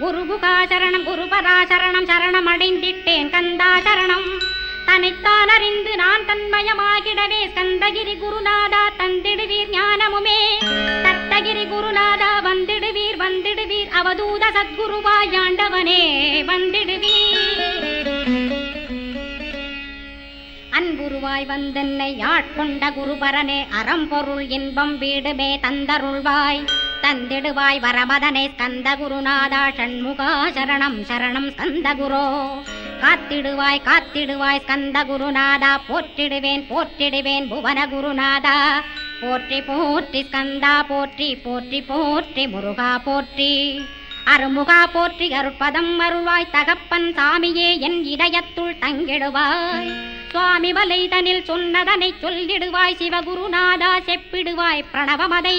குருகுகா சரணம் குருபரா சரணம் சரணம் அடைந்திட்டேன் கந்தா சரணம் தன்னைத்தான் அறிந்து நான் தன்மயமாகிடவே ஸ்கந்தகிரி குருநாதா தந்திடுவீர் ஞானமுமே. தத்தகிரி குருநாதா வந்திடுவீர் வந்திடுவீர் அவதூத சத்குருவாயாண்டவனே வந்திடுவீர். அன்புருவாய் வந்தென்னை ஆட்கொண்ட குருபரனே அறம்பொருள் இன்பம் வீடுமே தந்தருள்வாய். தந்திடுவாய் வரமதனை ஸ்கந்த குருநாதா ஷண்முகா சரணம் சரணம் ஸ்கந்த குரோ காத்திடுவாய் காத்திடுவாய் ஸ்கந்த குருநாதா போற்றிடுவேன் போற்றிடுவேன் புவன குருநாதா போற்றி போற்றி ஸ்கந்தா போற்றி போற்றி போற்றி முருகா போற்றி. அருமுகா போற்றி அருட்பதம் அருள்வாய் தகப்பன் சாமியே என் இதயத்துள் தங்கிடுவாய். சுவாமி வலைதனில் சொன்னதனை சொல்லிடுவாய் சிவகுருநாதா செப்பிடுவாய் பிரணவமதை.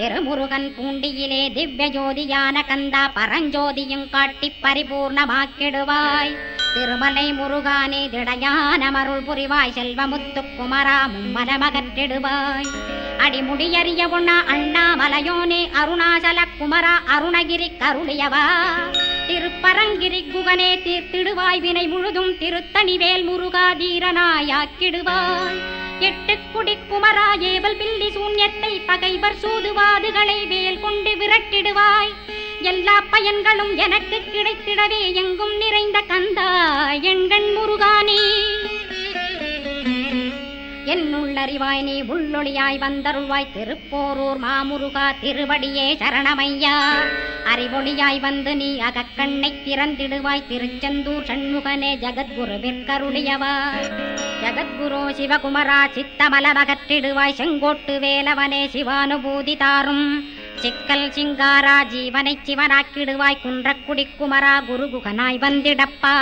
திருமுருகன் பூண்டியிலே திவ்ய ஜோதியான கந்தா பரஞ்சோதியும் காட்டி பரிபூர்ணமாக்கிடுவாய். திருமலை முருகானே திடையான மருள் புரிவாய் செல்வமுத்துக்குமரா மும்மனமகற்றிடுவாய் அடிமுடியறிய உண்ணா அண்ணாமலையோனே அருணாசல குமரா அருணகிரி கருளியவா. திருப்பரங்கிரி குகனே தீர்த்திடுவாய் வினை முழுதும் திருத்தணிவேல் முருகா தீரனாயாக்கிடுவாய் எட்டு குடி குமரா ஏவல் பில்லி சூன்யத்தை பகைவர் சூதுவாதுகளை வேல் கொண்டு விரட்டிடுவாய். எல்லா பயன்களும் எனக்கு கிடைத்திடவே எங்கும் நிறைந்த கந்தா எண்கண் முருகானே. என்னுள்ளறிவாய் நீ உள்ளொளியாய் வந்தருள்வாய். திருப்போரூர் மாமுருகா திருவடியே சரணமையா. அறிவொளியாய் வந்து நீ அகக்கண்ணை திறந்திடுவாய். திருச்செந்தூர் சண்முகனே ஜகத்குருவிற்கருளியவா. ஜகத்குரு சிவகுமரா சித்தமலமகற்றிடுவாய் செங்கோட்டு வேலவனே சிவானுபூதி தாரும் சிக்கல் சிங்காரா ஜீவனை சிவனாக்கிடுவாய் குன்றக்குடி குமரா குருகுகனாய் வந்திடப்பா.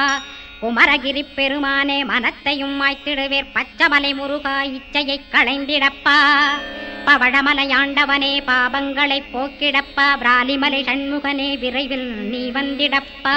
குமரகிரி பெருமானே மனத்தையும் மாய்த்திடுவேர் பச்சமலை முருகா இச்சையை களைந்திடப்பா. பவழமலையாண்டவனே பாபங்களை போக்கிடப்பா. பிராலிமலை சண்முகனே விரைவில் நீ வந்திடப்பா.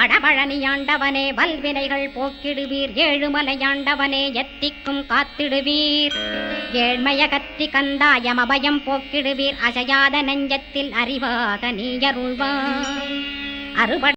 வடபழனியாண்டவனே வல்வினைகள் போக்கிடுவீர். ஏழுமலையாண்டவனே எத்திக்கும் காத்திடுவீர். ஏழ்மைய கத்தி கந்தாயம் அபயம் போக்கிடுவீர். அசையாத நெஞ்சத்தில் அறிவாக நீயருள்வாய் அறுபட